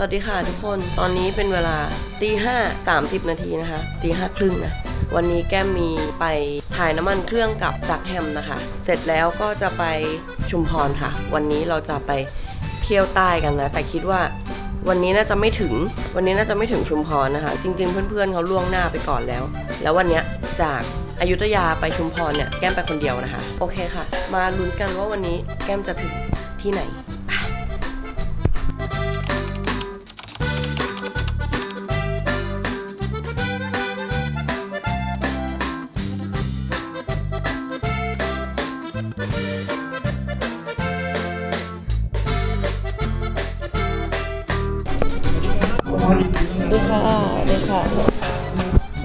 สวัสดีค่ะทุกคน ตอนนี้เป็นเวลาตีห้าสามสิบนาทีนะคะตีห้าครึ่งนะ วันนี้แก้มมีไปถ่ายน้ำมันเครื่องกับดักแฮมนะคะ เสร็จแล้วก็จะไปชุมพรค่ะ วันนี้เราจะไปเที่ยวใต้กันนะ แต่คิดว่าวันนี้น่าจะไม่ถึง วันนี้น่าจะไม่ถึงชุมพรนะคะ จริง ๆ เพื่อนๆเขาล่วงหน้าไปก่อนแล้ว แล้ววันนี้จากอยุธยาไปชุมพรเนี่ย แก้มไปคนเดียวนะคะ โอเคค่ะ มาลุ้นกันว่าวันนี้แก้มจะถึงที่ไหน ดูค่ะดูค่ะ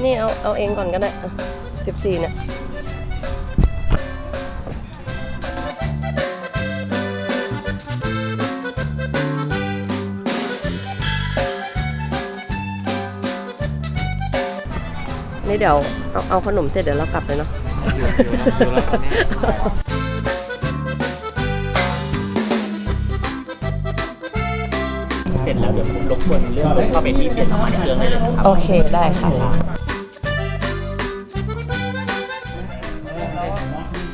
นี่เอาเอาเองก่อนก็ได้สิบสี่เนี่ยนี่เดี๋ยวเอาเอาขนมเสร็จเดี๋ยวเรากลับเลยเนาะ แล้วเดี๋ยวผมรบกวนเรื่องเข้าไปที่เปลี่ยนน้ำมันเครื่องให้เลยนะครับโอเคได้ค่ะ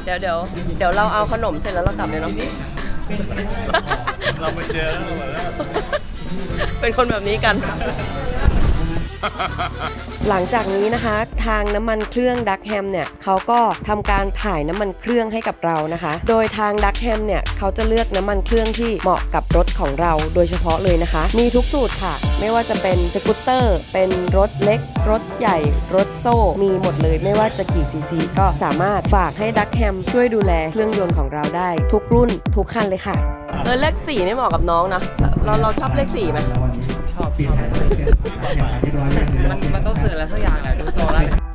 เดี๋ยวเดี๋ยวเดี๋ยวเราเอาขนมเสร็จแล้วเรากลับเลยเนาะ เรามาเจอแล้วแล้วเป็นคนแบบนี้กัน หลังจากนี้นะคะ ทางน้ำมันเครื่องดักแฮมเนี่ยเขาก็ทำการถ่ายน้ำมันเครื่องให้กับเรานะคะ โดยทางดักแฮมเนี่ยเขาจะเลือกน้ำมันเครื่องที่เหมาะกับรถของเราโดยเฉพาะเลยนะคะ มีทุกสูตรค่ะ ไม่ว่าจะเป็นสกูตเตอร์ เป็นรถเล็ก รถใหญ่ รถโซ่ มีหมดเลย ไม่ว่าจะกี่ซีซีก็สามารถฝากให้ดักแฮมช่วยดูแลเครื่องยนต์ของเราได้ ทุกรุ่นทุกคันเลยค่ะ เออเลขสี่นี่เหมาะกับน้องนะ เราเราชอบเลขสี่ไหม ชอบชอยแลยมันมันต้องเสื่ออะไรสักอย่างแหละดูโซแล้ว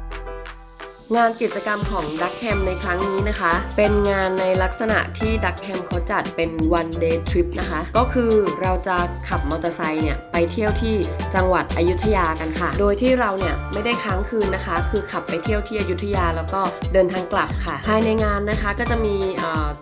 งานกิจกรรมของดักแฮมในครั้งนี้นะคะ เป็นงานในลักษณะที่ดักแฮมเขาจัดเป็น one day trip นะคะ ก็คือเราจะขับมอเตอร์ไซค์เนี่ย ไปเที่ยวที่จังหวัดอยุธยากันค่ะ โดยที่เราเนี่ย ไม่ได้ค้างคืนนะคะ คือขับไปเที่ยวที่อยุธยาแล้วก็เดินทางกลับค่ะ ภายในงานนะคะก็จะมี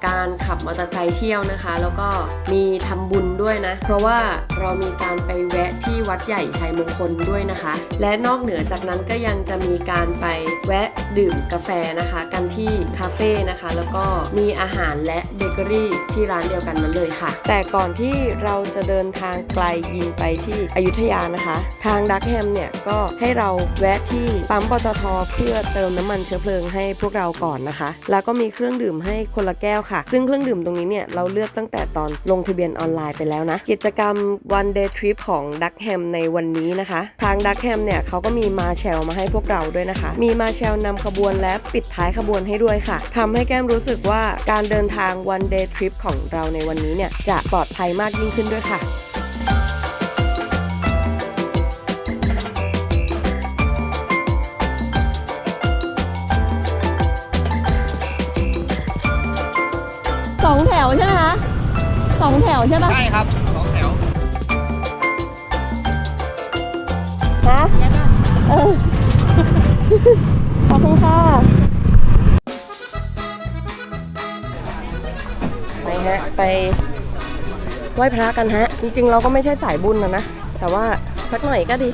การขับมอเตอร์ไซค์เที่ยวนะคะ แล้วก็มีทำบุญด้วยนะ เพราะว่าเรามีการไปแวะที่วัดใหญ่ชัยมงคลด้วยนะคะ และนอกเหนือจากนั้นก็ยังจะมีการไปแวะดื่ื่มกาแฟนะคะ กันที่คาเฟ่นะคะ แล้วก็มีอาหารและเบเกอรี่ที่ร้านเดียวกันนั้นเลยค่ะ แต่ก่อนที่เราจะเดินทางไกลยิงไปที่อยุธยานะคะ ทางดักแฮมเนี่ยก็ให้เราแวะที่ปั๊มปตทเพื่อเติมน้ำมันเชื้อเพลิงให้พวกเราก่อนนะคะ แล้วก็มีเครื่องดื่มให้คนละแก้วค่ะ ซึ่งเครื่องดื่มตรงนี้เนี่ยเราเลือกตั้งแต่ตอนลงทะเบียนออนไลน์ไปแล้วนะ กิจกรรม one day trip ของดักแฮมในวันนี้นะคะ ทางดักแฮมเนี่ยเขาก็มีมาแชลมาให้พวกเราด้วยนะคะ มีมาแชลนำขบวนและปิดท้ายขบวนให้ด้วยค่ะทำให้แก้มรู้สึกว่าการเดินทาง one day trip ของเราในวันนี้เนี่ยจะปลอดภัยมากยิ่งขึ้นด้วยค่ะสองแถวใช่ไหมคะสองแถวใช่ปะใช่ครับสองแถวฮะเออ ขอบคุณค่ะไปฮะไปไหว้พระกันฮะ จริงๆเราก็ไม่ใช่สายบุญนะนะ แต่ว่าสักหน่อยก็ดี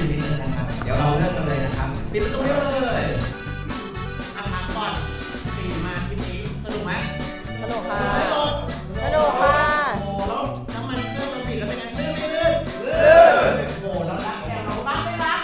ชื่อยูนิคนะครับ เดี๋ยวเราเริ่มกันเลยนะครับปิดประตูให้เลยอาถามก่อนสี่มาทริปนี้สนุกไหมสนุกค่ะ สนุกสนุกค่ะโอ้โหแล้วน้ำมันเครื่องมันปิดแล้วเป็นไงลื่นไม่ลื่นลื่นโอ้โหแล้วรักแกเรารักไม่รัก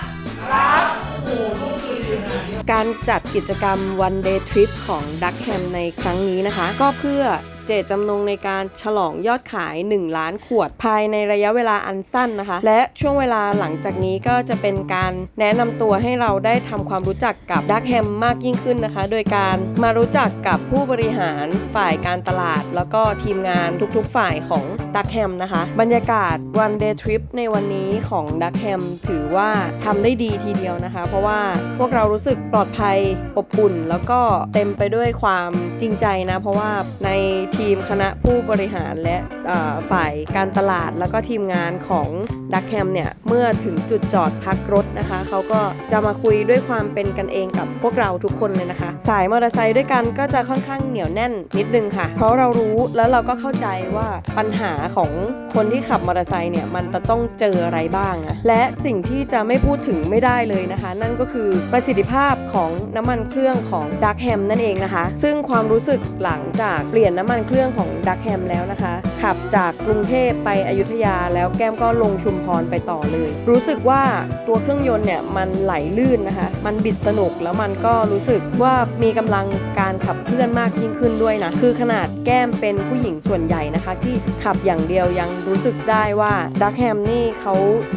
รักโอ้โหลูกคือดีขนาดนี้ การจัดกิจกรรม one day trip ของ Duckham ในครั้งนี้นะคะ ก็เพื่อ เจตจำนงในการฉลองยอดขาย 1 ล้านขวด ภายในระยะเวลาอันสั้นนะคะ และช่วงเวลาหลังจากนี้ก็จะเป็นการแนะนำตัวให้เราได้ทำความรู้จักกับดักแฮมมากยิ่งขึ้นนะคะ โดยการมารู้จักกับผู้บริหารฝ่ายการตลาด แล้วก็ทีมงานทุกๆฝ่ายของดักแฮมนะคะ บรรยากาศวันเดย์ทริปในวันนี้ของดักแฮมถือว่าทำได้ดีทีเดียวนะคะ เพราะว่าพวกเรารู้สึกปลอดภัยอบอุ่น แล้วก็เต็มไปด้วยความจริงใจนะ เพราะว่าในทีมคณะผู้บริหารและฝ่ายการตลาดแล้วก็ทีมงานของ ดักแฮมเนี่ยเมื่อถึงจุดจอดพักรถนะคะ เขาก็จะมาคุยด้วยความเป็นกันเองกับพวกเราทุกคนเลยนะคะ สายมอเตอร์ไซค์ด้วยกันก็จะค่อนข้างเหนียวแน่นนิดนึงค่ะ เพราะเรารู้แล้วเราก็เข้าใจว่าปัญหาของคนที่ขับมอเตอร์ไซค์เนี่ยมันจะต้องเจออะไรบ้างอะและสิ่งที่จะไม่พูดถึงไม่ได้เลยนะคะ นั่นก็คือประสิทธิภาพของน้ำมันเครื่องของดักแฮมนั่นเองนะคะ ซึ่งความรู้สึกหลังจากเปลี่ยนน้ำมันเครื่องของดักแฮมแล้วนะคะ ขับจากกรุงเทพไปอยุธยาแล้วแก้มก็ลงชุม รไปต่อเลย รู้สึกว่าตัวเครื่องยนต์เนี่ยมันไหลลื่นนะคะ มันบิดสนุกแล้วมันก็รู้สึกว่ามีกำลังการขับเคลื่อนมากยิ่งขึ้นด้วยนะ คือขนาดแก้มเป็นผู้หญิงส่วนใหญ่นะคะ ที่ขับอย่างเดียวยังรู้สึกได้ว่าดักแฮมนี่เขา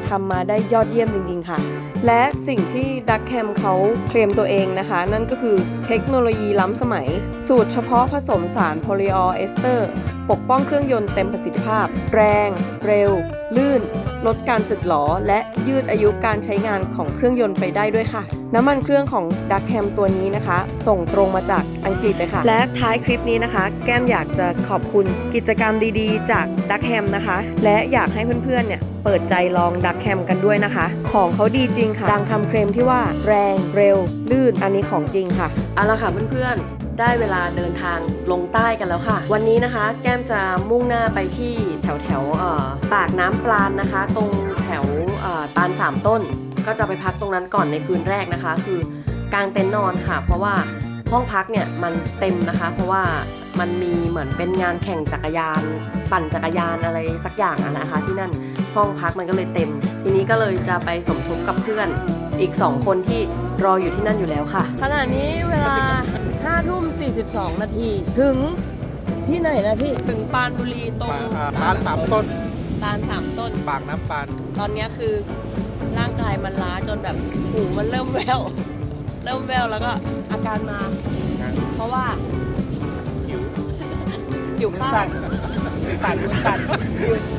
ทำมาได้ยอดเยี่ยมจริง ๆ ค่ะ และสิ่งที่ดักแฮมเขาเคลมตัวเองนะคะ นั่นก็คือเทคโนโลยีล้ำสมัย สูตรเฉพาะผสมสารโพลีออเอสเตอร์ ปกป้องเครื่องยนต์เต็มประสิทธิภาพ แรง เร็ว ลื่น ลดการสึกหรอและยืดอายุการใช้งานของเครื่องยนต์ไปได้ด้วยค่ะ น้ำมันเครื่องของดักแฮมตัวนี้นะคะ ส่งตรงมาจากอังกฤษเลยค่ะ และท้ายคลิปนี้นะคะ แก้มอยากจะขอบคุณกิจกรรมดีๆ จากดักแฮมนะคะ และอยากให้เพื่อนๆเนี่ยเปิดใจลองดักแฮมกันด้วยนะคะ ของเขาดีจริงค่ะดังคำเคลมที่ว่าแรงเร็ว ลื่นอันนี้ของจริงค่ะเอาละค่ะเพื่อนๆ ได้เวลาเดินทางลงใต้กันแล้วค่ะ วันนี้นะคะ แก้มจะมุ่งหน้าไปที่แถวแถวปากน้ำปลานนะคะ ตรงแถวตาลสามต้น ก็จะไปพักตรงนั้นก่อนในคืนแรกนะคะ คือกางเต็นท์นอนค่ะ เพราะว่าห้องพักเนี่ยมันเต็มนะคะ เพราะว่ามันมีเหมือนเป็นงานแข่งจักรยาน ปั่นจักรยานอะไรสักอย่างะนะคะ ที่นั่นห้องพักมันก็เลยเต็ม ทีนี้ก็เลยจะไปสมทบกับเพื่อนอีก 2 คนที่รออยู่ที่นั่นอยู่แล้วค่ะ ขณะนี้เวลา 5ทุ่ม42 นาที ถึงที่ไหนนะพี่ ถึงปานบุรีตรงปานสามต้นตาลสามต้น ปากน้ำปาน ตอนเนี้ยคือร่างกายมันล้าจนแบบหูมันเริ่มแวว เริ่มแววแล้วก็อาการมา เพราะว่าหิวหิวข้าวตันตันตัน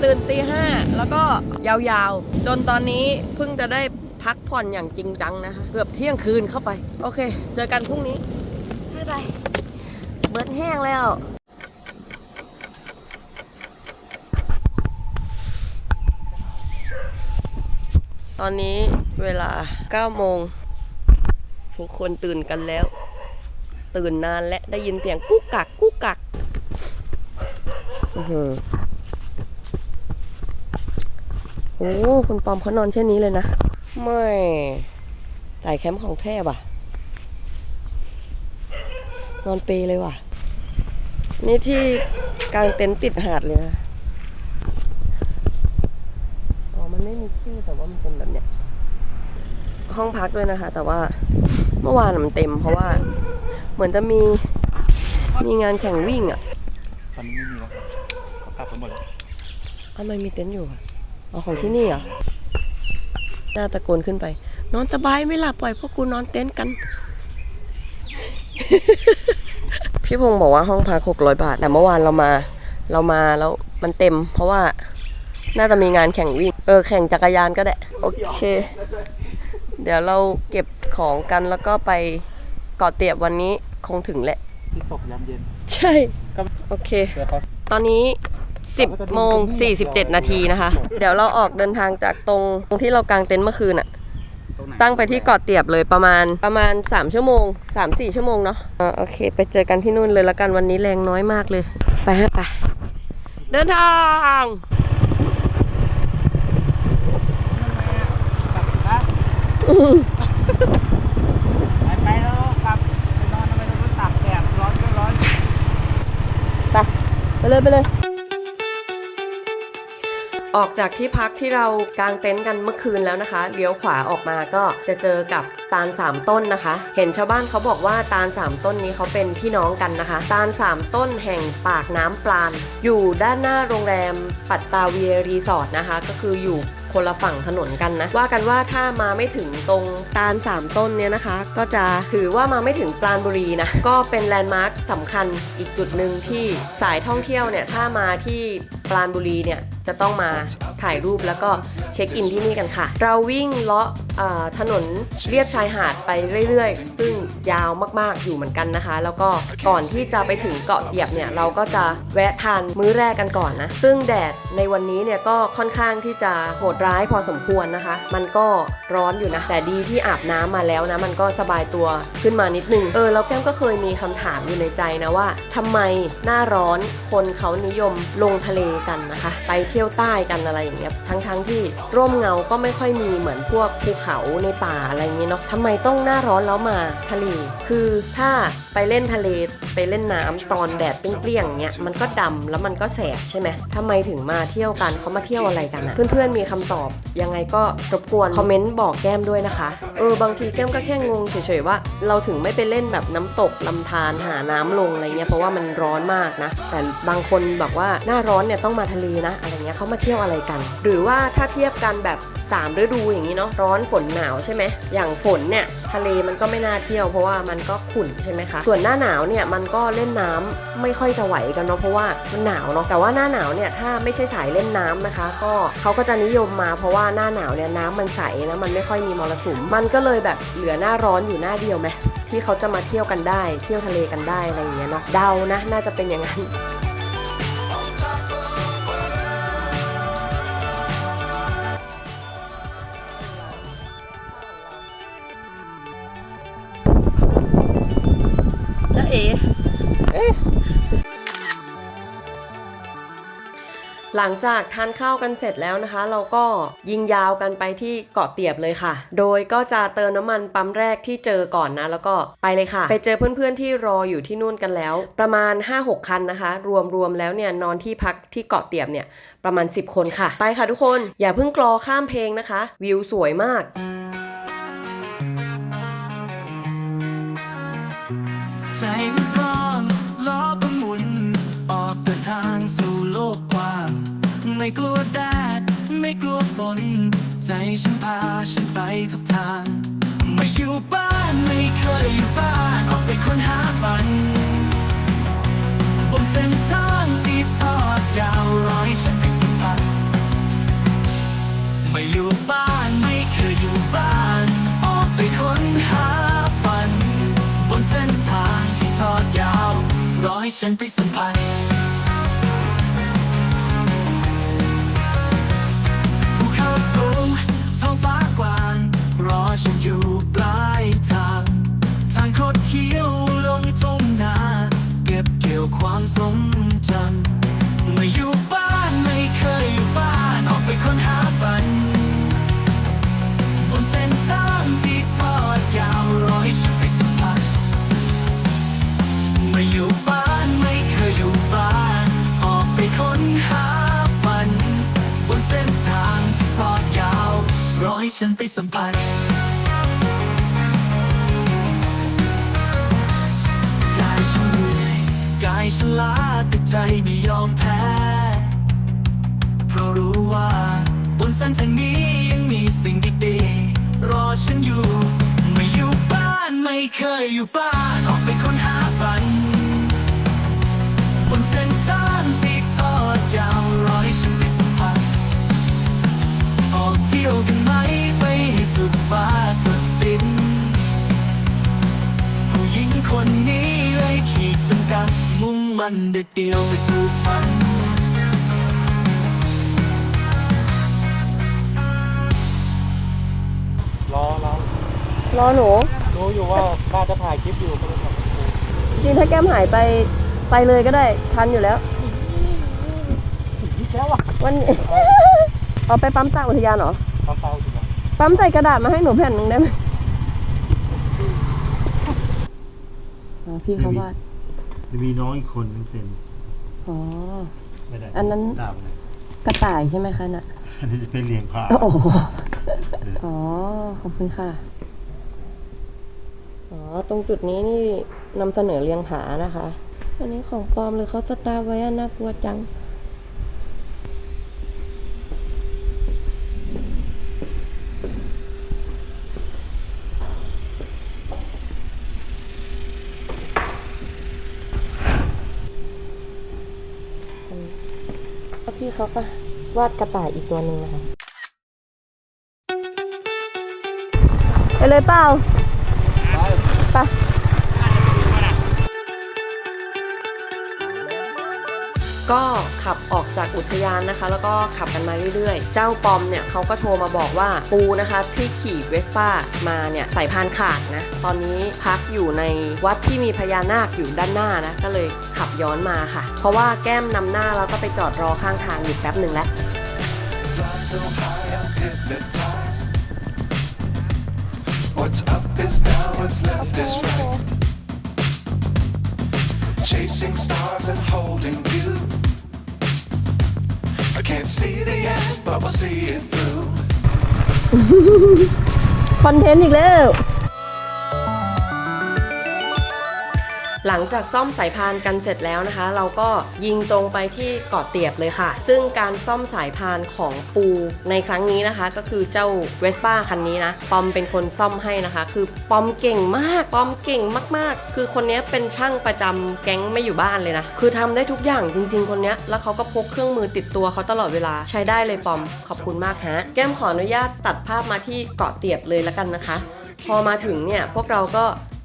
ตื่นตีห้าแล้วก็ยาวๆ จนตอนนี้เพิ่งจะได้พักผ่อนอย่างจริงจังนะคะ เกือบเที่ยงคืนเข้าไป โอเค เจอกันพรุ่งนี้ บ๊ายบายเบิดแห้งแล้วตอนนี้เวลา 9 โมง ทุกคนตื่นกันแล้ว ตื่นนานและได้ยินเสียงกุ๊กกักกุ๊กกักอื้อหือโอ้คุณปอมเขานอนเช่นนี้เลยนะ ไม่ไต่แคมป์ของแท้ว่ะ นอนเปลเลยว่ะ นี่ที่กลางเต็นท์ติดหาดเลยนะ อ๋อ มันไม่มีชื่อแต่ว่ามันเป็นแบบเนี้ย ห้องพักด้วยนะคะ แต่ว่าเมื่อวานนะมันเต็ม เพราะว่า เหมือนจะมีมีงานแข่งวิ่งอะตอนนี้ไม่มีแล้วเขากลับไปหมดแล้วทำไมมีเต็นท์อยู่อะอ๋อของที่นี่เหรอหน้าตะโกนขึ้นไป นอนสบายไหม่หลับปล่อยพวกกูนอนเต็นท์กัน พี่พงศ์บอกว่าห้องพักหกร้อยบาท แต่เมื่อวานเรามา เรามาแล้วมันเต็ม เพราะว่าน่าจะมีงานแข่งวิ่ง เออ แข่งจักรยานก็ได้ โอเค เดี๋ยวเราเก็บของกันแล้วก็ไปเกาะเตียบวันนี้คงถึงแหละ ที่ตกยามเย็นใช่ โอเคเดี๋ยวเขาตอนนี้ 10โมง47 นาทีนะคะ เดี๋ยวเราออกเดินทางจากตรงตรงที่เรากางเต็นท์เมื่อคืนอะต รงไหนตั้งไปที่เกาะเตียบเลยประมาณประมาณ 3 ชั่วโมง 3-4 ชั่วโมงเนาะอ่าโอเค ไปเจอกันที่นู่นเลยแล้วกันวันนี้แรงน้อยมากเลย ไปฮะไป เดินทางไปไปแล้วกลับไปนอนทำไมต้องตากแดดร้อนก็ร้อน ไปไปเลยไปเลย ออกจากที่พักที่เรากางเต็นท์กันเมื่อคืนแล้วนะคะ เลี้ยวขวาออกมาก็จะเจอกับตาล3ต้นนะคะ เห็นชาวบ้านเขาบอกว่าตาล3ต้นนี้เขาเป็นพี่น้องกันนะคะ ตาล3ต้นแห่งปากน้ำปลาน อยู่ด้านหน้าโรงแรมปัตตาเวียรีสอร์ทนะคะ ก็คืออยู่ คนละฝั่งถนนกันนะ ว่ากันว่าถ้ามาไม่ถึงตรงตาล3ต้นเนี่ยนะคะ ก็จะถือว่ามาไม่ถึงปราณบุรีนะ ก็เป็นแลนด์มาร์คสำคัญอีกจุดหนึ่งที่สายท่องเที่ยวเนี่ยถ้ามาที่ปราณบุรีเนี่ยจะต้องมาถ่ายรูปแล้วก็เช็คอินที่นี่กันค่ะ เราวิ่งเลาะถนนเลียบชายหาดไปเรื่อยๆ ซึ่ง ยาวมากๆอยู่เหมือนกันนะคะ แล้วก็ก่อนที่จะไปถึงเกาะเตียบเนี่ยเราก็จะแวะทานมื้อแรกกันก่อนนะ ซึ่งแดดในวันนี้เนี่ยก็ค่อนข้างที่จะโหดร้ายพอสมควรนะคะ มันก็ร้อนอยู่นะ แต่ดีที่อาบน้ำมาแล้วนะ มันก็สบายตัวขึ้นมานิดนึง เออ แล้วแก้มก็เคยมีคำถามอยู่ในใจนะว่าทำไมหน้าร้อนคนเขานิยมลงทะเลกันนะคะ ไปเที่ยวใต้กันอะไรอย่างเงี้ย ทั้งๆทที่ร่มเงาก็ไม่ค่อยมีเหมือนพวกภูเขาในป่าอะไรอย่างเงี้ยเนาะทำไมต้องหน้าร้อนแล้วมาทะเลคือถ้าไปเล่นทะเลไปเล่นน้ำตอนแดดเปรี้ยงๆเงี้ยมันก็ดำแล้วมันก็แสบใช่ไหมทำไมถึงมาเที่ยวกันเขามาเที่ยวอะไรกันอะเพื่อนๆมีคำตอบยังไงก็รบกวนคอมเมนต์บอกแก้มด้วยนะคะเออบางทีแก้มก็แค่งงเฉยๆว่า เราถึงไม่ไปเล่นแบบน้ำตกลำธารหาน้ำลงอะไรเงี้ยเพราะว่ามันร้อนมากนะ แต่บางคนบอกว่าหน้าร้อนเนี่ยต้องมาทะเลนะอะไรเงี้ยเขามาเที่ยวอะไรกัน หรือว่าถ้าเทียบกันแบบสามฤดูอย่างนี้เนาะร้อนฝนหนาวใช่ไหมอย่างฝนเนี่ยทะเลมันก็ไม่น่าเที่ยวเพราะว่ามันก็ขุ่นใช่ไหมคะส่วนหน้าหนาวเนี่ยมันก็เล่นน้ำไม่ค่อยจะไหวกันเนาะเพราะว่ามันหนาวเนาะแต่ว่าหน้าหนาวเนี่ยถ้าไม่ใช่สายเล่นน้ำนะคะ ก็เขาก็จะนิยมมาเพราะว่าหน้าหนาวเนี่ยน้ำมันใสนะมันไม่ค่อยมีมรสุมมันก็เลยแบบเหลือหน้าร้อนอยู่หน้าเดียวไหมที่เขาจะมาเที่ยวกันได้ เที่ยวทะเลกันได้อะไรอย่างเงี้ยเนาะเดานะน่าจะเป็นอย่างนั้น หลังจากทานข้าวกันเสร็จแล้วนะคะ เราก็ยิงยาวกันไปที่เกาะเตียบเลยค่ะ โดยก็จะเติมน้ำมันปั๊มแรกที่เจอก่อนนะ แล้วก็ไปเลยค่ะ ไปเจอเพื่อนๆที่รออยู่ที่นู่นกันแล้ว ประมาณ 5-6 คันนะคะ รวมๆแล้วเนี่ยนอนที่พักที่เกาะเตียบเนี่ยประมาณ 10 คนค่ะ ไปค่ะทุกคนอย่าเพิ่งกรอข้ามเพลงนะคะ วิวสวยมากใจมันพร้อ ไม่กลัวแดดไม่กลัวฝน ใจฉันพาฉันไปทุกทางไม่อยู่บ้านไม่เคยอยู่บ้านออกไปค้นหาฝัน บนเส้นทางที่ทอดยาวร้อยฉันไปสัมผัสไม่อยู่บ้านไม่เคยอยู่บ้าน ออกไปค้นหาฝัน บนเส้นทางที่ทอดยาวร้อให้ฉันไปสัมผัส ฉันไปสัมผัสกายฉันเหนื่อยกายฉันล้าแต่ใจไม่ยอมแพ้ เพราะรู้ว่าบนเส้นทางนี้ยังมีสิ่งดีๆรอฉันอยู่ ไม่อยู่บ้านไม่เคยอยู่บ้านออกไปค้นหาฝัน ฟ้าสุดดินผู้หญิงคนนี้เลยขีดจำกัด มุ่งมันเด็ดเดียวไปสู่ฝันรอเรารอหนูรู้อยู่ว่าป้าจะถ่ายคลิปอยู่ก็เลยทำจริงถ้าแก้มหายไปไปเลยก็ได้ทันอยู่แล้วแล้วอะวัน เอาไปปั๊มตากอุทยานเหรอเฝ้าๆอยู่นะไปปั๊มใส่กระดาษมาให้หนูแผ่นหนึ่งได้ไหมอ๋อพี่เขาวาดจะมีน้องอีกคนนึงเซ็นอ๋อ ไม่ได้อันนั้นดาบเลยกระต่ายใช่ไหมคะน่ะ อันนี้จะเป็นเรียงผ้าโอ้โหอ๋อ ขอบคุณค่ะ อ๋อ ตรงจุดนี้นี่นำเสนอเรียงผานะคะ อันนี้ของปลอมเลยเขาสตาร์ไว้อะน่ากลัวจัง พี่เขาก็วาดกระต่ายอีกตัวหนึ่งนะคะไปเลยเปล่าไป ก็ขับออกจากอุทยานนะคะ แล้วก็ขับกันมาเรื่อยๆ เจ้าปอมเนี่ยเขาก็โทรมาบอกว่าปูนะคะที่ขี่เวสป้ามาเนี่ยสายพานขาดนะตอนนี้พักอยู่ในวัดที่มีพญานาคอยู่ด้านหน้านะก็เลยขับย้อนมาค่ะ เพราะว่าแก้มนำหน้าแล้วก็ไปจอดรอข้างทางอยู่แป๊บหนึ่งแล้ว What's up is down, what's left is right. Chasing stars and holding you. I can't see the end, but we'll see it through. คอนเทนต์อีกแล้ว หลังจากซ่อมสายพานกันเสร็จแล้วนะคะ เราก็ยิงตรงไปที่เกาะเตียบเลยค่ะ ซึ่งการซ่อมสายพานของปูในครั้งนี้นะคะ ก็คือเจ้าเวสป้าคันนี้นะปอมเป็นคนซ่อมให้นะคะ คือปอมเก่งมากปอมเก่งมาก ๆ คือคนนี้เป็นช่างประจำแก๊งไม่อยู่บ้านเลยนะคือทำได้ทุกอย่างจริง ๆ คนนี้แล้วเขาก็พกเครื่องมือติดตัวเขาตลอดเวลาใช้ได้เลยปอมขอบคุณมากฮะแก้มขออนุญาตตัดภาพมาที่เกาะเตียบเลยแล้วกันนะคะ พอมาถึงเนี่ยพวกเราก็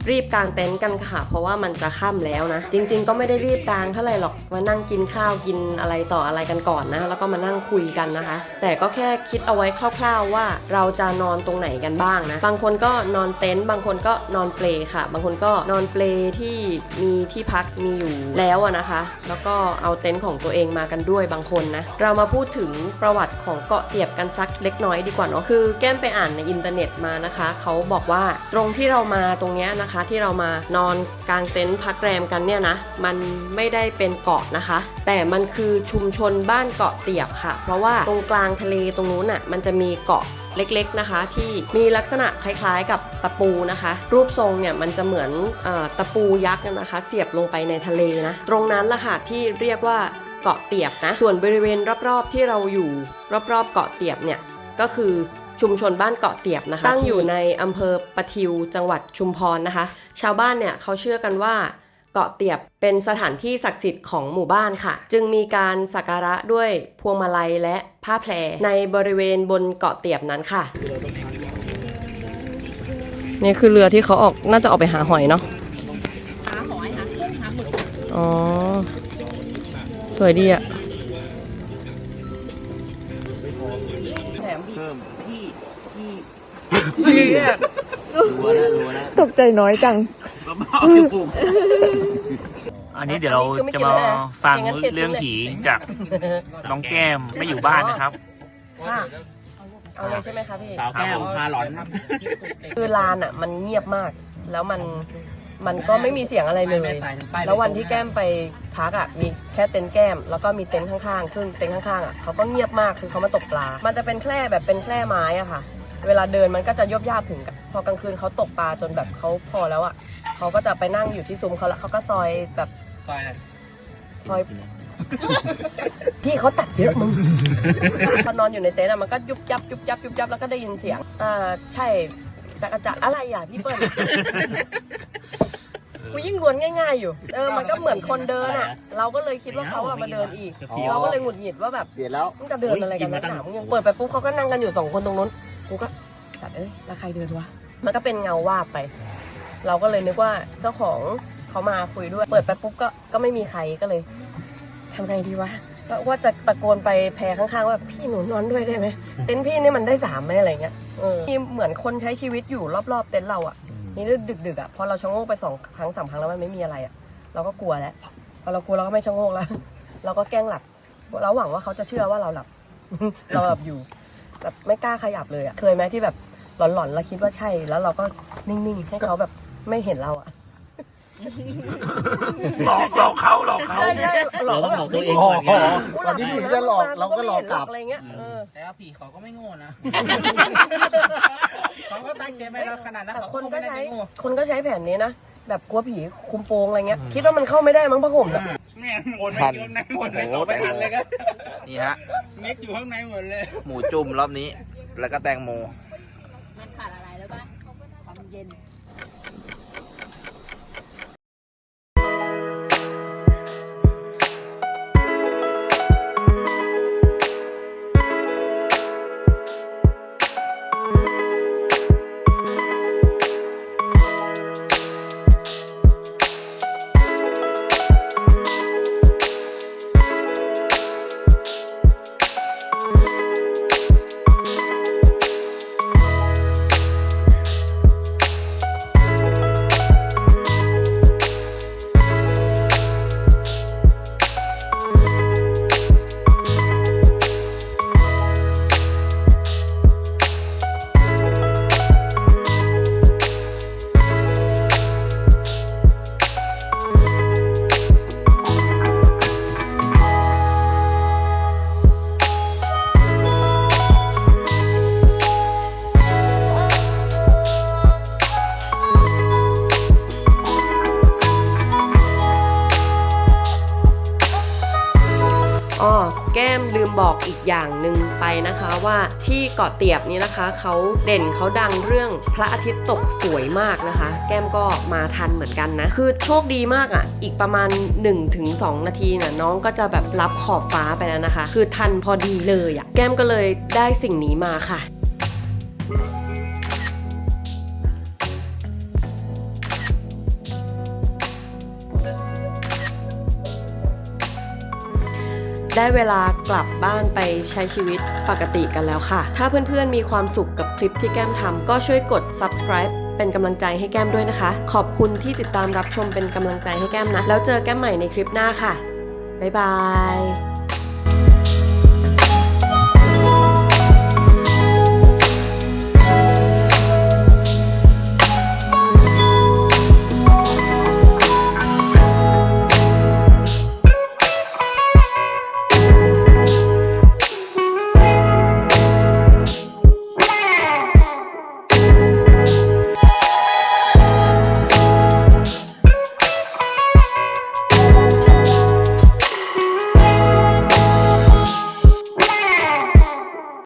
รีบกางเต็นท์กันค่ะ เพราะว่ามันจะค่ำแล้วนะ จริง ๆ ก็ไม่ได้รีบกางเท่าไหร่หรอกมานั่งกินข้าวกินอะไรต่ออะไรกันก่อนนะ แล้วก็มานั่งคุยกันนะคะ แต่ก็แค่คิดเอาไว้คร่าว ๆว่าเราจะนอนตรงไหนกันบ้างนะ บางคนก็นอนเต็นท์บางคนก็นอนเปลค่ะ บางคนก็นอนเปลที่มีที่พักมีอยู่แล้วนะคะ แล้วก็เอาเต็นท์ของตัวเองมากันด้วยบางคนนะ เรามาพูดถึงประวัติของเกาะเตียบกันสักเล็กน้อยดีกว่าเนาะคือแก้มไปอ่านในอินเทอร์เน็ตมานะคะเขาบอกว่าตรงที่เรามาตรงเนี้ยนะคะที่เรามานอนกลางเต็นท์พักแรมกันเนี่ยนะมันไม่ได้เป็นเกาะนะคะ แต่มันคือชุมชนบ้านเกาะเตียบค่ะ เพราะว่าตรงกลางทะเลตรงนู้นน่ะมันจะมีเกาะเล็กๆนะคะที่มีลักษณะคล้ายๆ กับตะปูนะคะ รูปทรงเนี่ยมันจะเหมือนออตะปูยักษ์นะคะ เสียบลงไปในทะเลนะตรงนั้นละค่ะที่เรียกว่าเกาะเตียบนะส่วนบริเวณรอบๆที่เราอยู่ รอบๆเกาะเตียบเนี่ยก็คือ ชุมชนบ้านเกาะเตียบนะคะ ตั้งอยู่ในอำเภอปะทิวจังหวัดชุมพรนะคะ ชาวบ้านเนี่ยเขาเชื่อกันว่าเกาะเตียบเป็นสถานที่ศักดิ์สิทธิ์ของหมู่บ้านค่ะ จึงมีการสักการะด้วยพวงมาลัยและผ้าแพรในบริเวณบนเกาะเตียบนั้นค่ะ นี่คือเรือที่เขาออกน่าจะออกไปหาหอยเนาะหาหอยหากุ้งหาหมึกอ๋อ สวยดีอะ รู้แล้วรู้แล้วตกใจน้อยจังอันนี้เดี๋ยวเราจะมาฟังเรื่องผีจากน้องแก้มไม่อยู่บ้านนะครับ ค่ะเอาเลยใช่ไหมคะพี่ สาวแก้มพาหลอน คือลานอะ มันเงียบมาก แล้วมันมันก็ไม่มีเสียงอะไรเลย แล้ววันที่แก้มไปพักอะ มีแค่เต็นท์แก้ม แล้วก็มีเต็นท์ข้างๆ ซึ่งเต็นท์ข้างๆอะเขาก็เงียบมาก คือเขามาตกปลา มันจะเป็นแคร่แบบเป็นแคร่ไม้อะค่ะ เวลาเดินมันก็จะยบยาบถึงกันพอกลางคืนเขาตกปลาจนแบบเขาพอแล้วอะเขาก็จะไปนั่งอยู่ที่ซุ้มเขาแล้วเขาก็ซอยแบบซอย พี่เขาตัดเยอะมึงพอนอนอยู่ในเต็นท์อะมันก็ยุบยับยุบยับยุบยับแล้วก็ได้ยินเสียงอ่าใช่จักรจักรอะไรอะพี่เปิ้ลกูยิ่งงวนง่าย ๆอยู่ เออ มันก็เหมือนคนเดินอะ เราก็เลยคิดว่าเขาอะมาเดินอีก เราก็เลยหงุดหงิดว่าแบบเปลี่ยนแล้วมึงจะเดินอะไรกันนักหนามึงยังเปิดไปปุ๊บเขาก็นั่งกันอยู่สองคนตรงนู้น กูก็จัดเอ้ยแล้วใครเดินวะมันก็เป็นเงาวาบไป เราก็เลยนึกว่าเจ้าของเขามาคุยด้วย เปิดไปปุ๊บก็ก็ไม่มีใครก็เลยทำไงดีวะก็ว่าจะตะโกนไปแพรข้างๆว่าพี่หนูนอนด้วยได้ไหมเต็นท์พี่นี่มันได้สามไหมอะไรเงี้ยเออมีเหมือนคนใช้ชีวิตอยู่รอบๆเต็นท์เราอะนี่ดึกๆอะพอเราชะโงกไปสองครั้งสามครั้งแล้วมันไม่มีอะไรอะ เราก็กลัวแล้วพอเรากลัวเราก็ไม่ชะโงกแล้วเราก็แกล้งหลับเราหวังว่าเขาจะเชื่อว่าเราหลับ เราหลับอยู่ แบบไม่กล้าขยับเลยอะเคยไหมที่แบบหลอนๆแล้วคิดว่าใช่ แล้วเราก็นิ่งๆให้เขาแบบไม่เห็นเราอะหลอกหลอกเขาหลอกเขาใช่ใช่หลอกเราต้องหลอกตัวเองอ๋อก่อนไงก่อนที่ผีจะหลอกเราก็หลอกกลับ อะไรเงี้ยเออ แต่ว่าผีเขาก็ไม่โง่นะ เขาก็ตั้งใจไปแล้วขนาดนั้นแต่เขาคนก็ไม่ได้ใช้โง่ คนก็ใช้แผนนี้นะ แบบกลัวผีคุมโปงอะไรเงี้ย คิดว่ามันเข้าไม่ได้มั้งผ้าห่มอะแม่งหมดไปอยู่ข้างในหมดเลยต่อไม่ทันเลยก็นี่ฮะเน็กอยู่ข้างในหมดเลย หมูจุ่มรอบนี้ แล้วก็แตงโม มันขาดอะไรแล้วปะความเย็น บอกอีกอย่างหนึ่งไปนะคะว่าที่เกาะเตียบนี้นะคะเขาเด่นเขาดังเรื่องพระอาทิตย์ตกสวยมากนะคะ แก้มก็มาทันเหมือนกันนะ คือโชคดีมากอะ่ะ อีกประมาณ 1-2 นาทีน่ะน้องก็จะแบบรับขอบฟ้าไปแล้วนะคะ คือทันพอดีเลยอะ่ะแก้มก็เลยได้สิ่งนี้มาค่ะ ได้เวลากลับบ้านไปใช้ชีวิตปกติกันแล้วค่ะ ถ้าเพื่อนๆมีความสุขกับคลิปที่แก้มทำก็ช่วยกด subscribe เป็นกำลังใจให้แก้มด้วยนะคะ ขอบคุณที่ติดตามรับชมเป็นกำลังใจให้แก้มนะ แล้วเจอแก้มใหม่ในคลิปหน้าค่ะ บ๊ายบาย